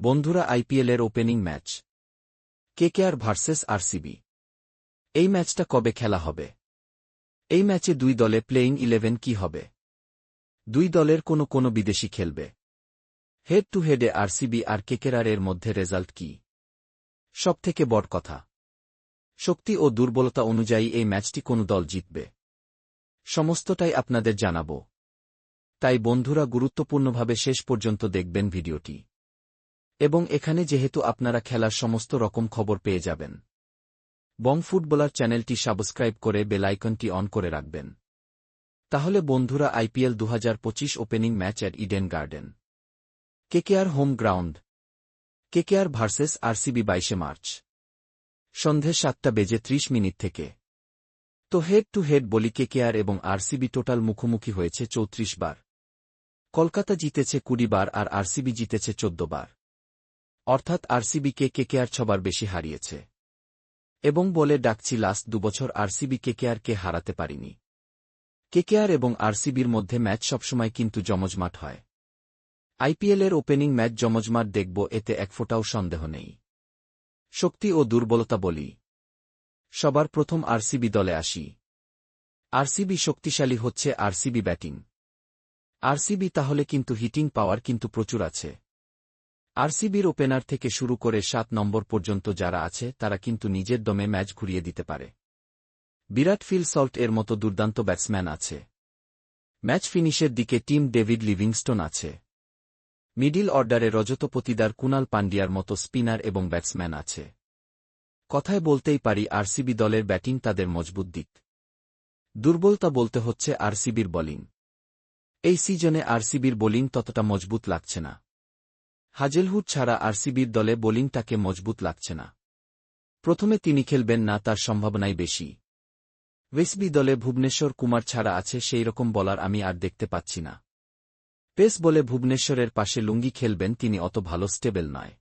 বন্ধুরা আইপিএলের opening match. KKR versus RCB এই ম্যাচটা কবে খেলা হবে? এই ম্যাচে দুই দলে প্লেইং ইলেভেন কি হবে? দুই দলের কোনো কোনো বিদেশি খেলবে। হেড টু হেডে আরসিবি আর কেকেআর এর মধ্যে রেজাল্ট কি? সবথেকে বড় কথা, শক্তি ও দুর্বলতা অনুযায়ী এই ম্যাচটি কোন দল জিতবে? সমস্তটাই আপনাদের জানাব। তাই বন্ধুরা গুরুত্বপূর্ণভাবে শেষ পর্যন্ত দেখবেন ভিডিওটি। এবং এখানে যেহেতু আপনারা খেলার সমস্ত রকম খবর পেয়ে যাবেন। বং ফুটবলার চ্যানেলটি সাবস্ক্রাইব করে বেলাইকনটি অন করে রাখবেন। তাহলে বন্ধুরা, আইপিএল দু হাজার পঁচিশ opening match at Eden Garden KKR home ground. KKR versus RCB বাইশে মার্চ। সন্ধে সাতটা বেজে ত্রিশ মিনিট থেকে। তো হেড টু হেড বলি কেকেআর এবং আরসিবি টোটাল মুখোমুখি হয়েছে চৌত্রিশ বার। কলকাতা জিতেছে কুড়ি বার আর আরসিবি জিতেছে চোদ্দ বার। অর্থাৎ আরসিবিকে কেকেআর ছবার বেশি হারিয়েছে। এবং বলে ডাকছি লাস্ট দুবছর আরসিবি কেকেআরকে হারাতে পারিনি। কেকেআর এবং আরসিবির মধ্যে ম্যাচ সবসময় কিন্তু জমজমাট হয়। আইপিএলের ওপেনিং ম্যাচ জমজমাট দেখব, এতে এক ফোঁটাও সন্দেহ নেই। শক্তি ও দুর্বলতা বলি। সবার প্রথম আরসিবি দলে আসি। আরসিবি শক্তিশালী হচ্ছে আরসিবি ব্যাটিং। আরসিবি তাহলে কিন্তু হিটিং পাওয়ার কিন্তু প্রচুর আছে। আরসিবির ওপেনার থেকে শুরু করে সাত নম্বর পর্যন্ত যারা আছে, তারা কিন্তু নিজের দমে ম্যাচ ঘুরিয়ে দিতে পারে। বিরাট ফিল সল্ট এর মতো দুর্দান্ত ব্যাটসম্যান আছে। ম্যাচ ফিনিশের দিকে টিম ডেভিড লিভিংস্টোন আছে। মিডিল অর্ডারে রজত পতিদার, কুনাল পান্ডিয়ার মতো স্পিনার এবং ব্যাটসম্যান আছে। কথায় বলতেই পারি, আরসিবি দলের ব্যাটিং তাদের মজবুত দিক। দুর্বলতা বলতে হচ্ছে আরসিবির বোলিং। এই সিজনে আরসিবির বোলিং ততটা মজবুত লাগছে না। হাজেলহুড ছাড়া আরসিবির দলে বোলিং তাকে মজবুত লাগছে না। প্রথমে তিনি খেলবেন না, তার সম্ভাবনাই বেশি। ওয়েসবি দলে ভুবনেশ্বর কুমার ছাড়া আছে সেই রকম বলার আমি আর দেখতে পাচ্ছি না। পেস বলে ভুবনেশ্বরের পাশে লুঙ্গি খেলবেন তিনি অত ভালো স্টেবেল নয়।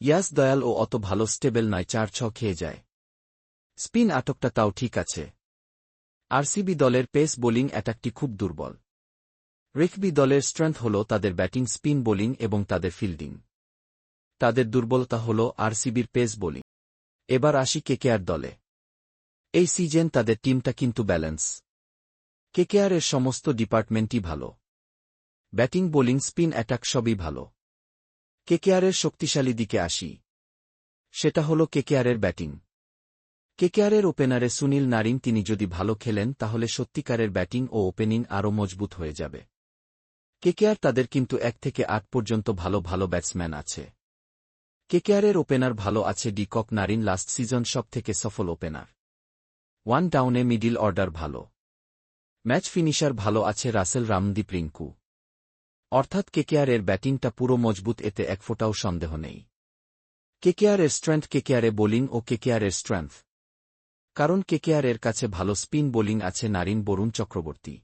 ইয়াস দয়াল ও অত ভালো স্টেবেল নয় চার ছ খেয়ে যায়। স্পিন আটকটা তাও ঠিক আছে। আরসিবি দলের পেস বোলিং অ্যাটাকটি খুব দুর্বল। রেখবি দলের স্ট্রেংথ হল তাদের ব্যাটিং স্পিন বোলিং এবং তাদের ফিল্ডিং। তাদের দুর্বলতা হল আরসিবির পেস বোলিং। এবার আসি কেকেআর দলে। এই সিজন তাদের টিমটা কিন্তু ব্যালেন্স। কেকেআরের সমস্ত ডিপার্টমেন্টই ভালো। ব্যাটিং, বোলিং, স্পিন অ্যাটাক সবই ভালো। কেকেআরের শক্তিশালী দিকে আসি। সেটা হল কেকেআরের ব্যাটিং। কেকেআরের ওপেনারে সুনীল নারিং তিনি যদি ভালো খেলেন তাহলে সত্যিকারের ব্যাটিং ও ওপেনিং আরও মজবুত হয়ে যাবে। কেকেআর তাদের কিন্তু এক থেকে আট পর্যন্ত ভালো ভালো ব্যাটসম্যান আছে। কেকেআরের ওপেনার ভালো আছে ডিকক নারিন লাস্ট সিজন সব থেকে সফল ওপেনার। ওয়ান ডাউনে মিডিল অর্ডার ভালো। ম্যাচ ফিনিশার ভালো আছে রাসেল রামদীপ রিঙ্কু। অর্থাৎ কেকেআরের ব্যাটিংটা পুরো মজবুত, এতে এক ফোটাও সন্দেহ নেই। কেকেআরের স্ট্রেংথ, কেকেআরে বোলিং ও কেকেআরের স্ট্রেংথ। কারণ কেকেআরের কাছে ভালো স্পিন বোলিং আছে নারিন বরুণ চক্রবর্তী।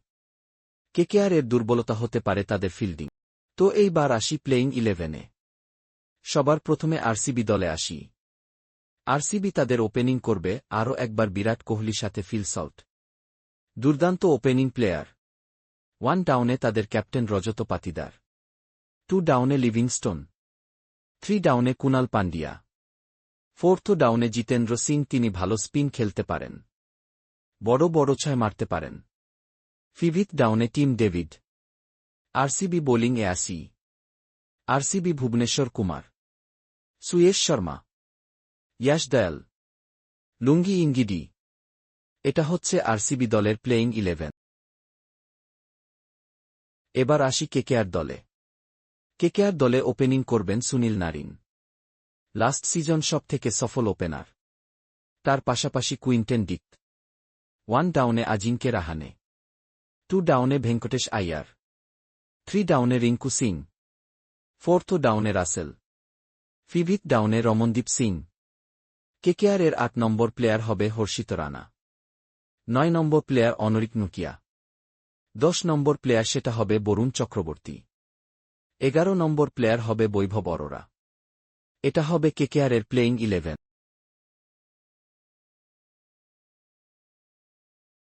কেকেআরের দুর্বলতা হতে পারে তাদের ফিল্ডিং। তো এইবার আসি প্লেইং ইলেভেনে সবার প্রথমে আরসিবি দলে আসি। আরসিবি তাদের ওপেনিং করবে, আরও একবার বিরাট কোহলির সাথে ফিল সল্ট দুর্দান্ত ওপেনিং প্লেয়ার ওয়ান ডাউনে তাদের ক্যাপ্টেন রজত পাতিদার। টু ডাউনে লিভিংস্টোন। থ্রি ডাউনে কুনাল পান্ডিয়া ফোর্থ ডাউনে জিতেন্দ্র সিং, তিনি ভালো স্পিন খেলতে পারেন। বড় বড় ছয় মারতে পারেন। ফিভিথ ডাউনে টিম ডেভিড। আরসিবি বোলিং এ আসি। RCB Bhuvneshwar Kumar. Suyash Sharma. Yash Dayal. Lungi Ngidi এটা হচ্ছে আরসিবি দলের প্লেয়িং ইলেভেন। এবার আসি কেকেআর দলে। কেকেআর দলে ওপেনিং করবেন সুনীল নারিন। লাস্ট সিজন সব থেকে সফল ওপেনার। তার পাশাপাশি কুইন্টেন ডিক। ওয়ান ডাউনে আজিঙ্কে রাহানে টু ডাউনে ভেঙ্কটেশ আইয়ার থ্রি ডাউনে রিঙ্কু সিং ফোর্থ ডাউনে রাসেল ফিভিথ ডাউনে রমনদীপ সিং কেকেআর এর আট নম্বর প্লেয়ার হবে হর্ষিত রানা। নয় নম্বর প্লেয়ার অনরিক নুকিয়া। দশ নম্বর প্লেয়ার সেটা হবে বরুণ চক্রবর্তী। এগারো নম্বর প্লেয়ার হবে বৈভব অরোরা। এটা হবে কেকেআরের প্লেইং ইলেভেন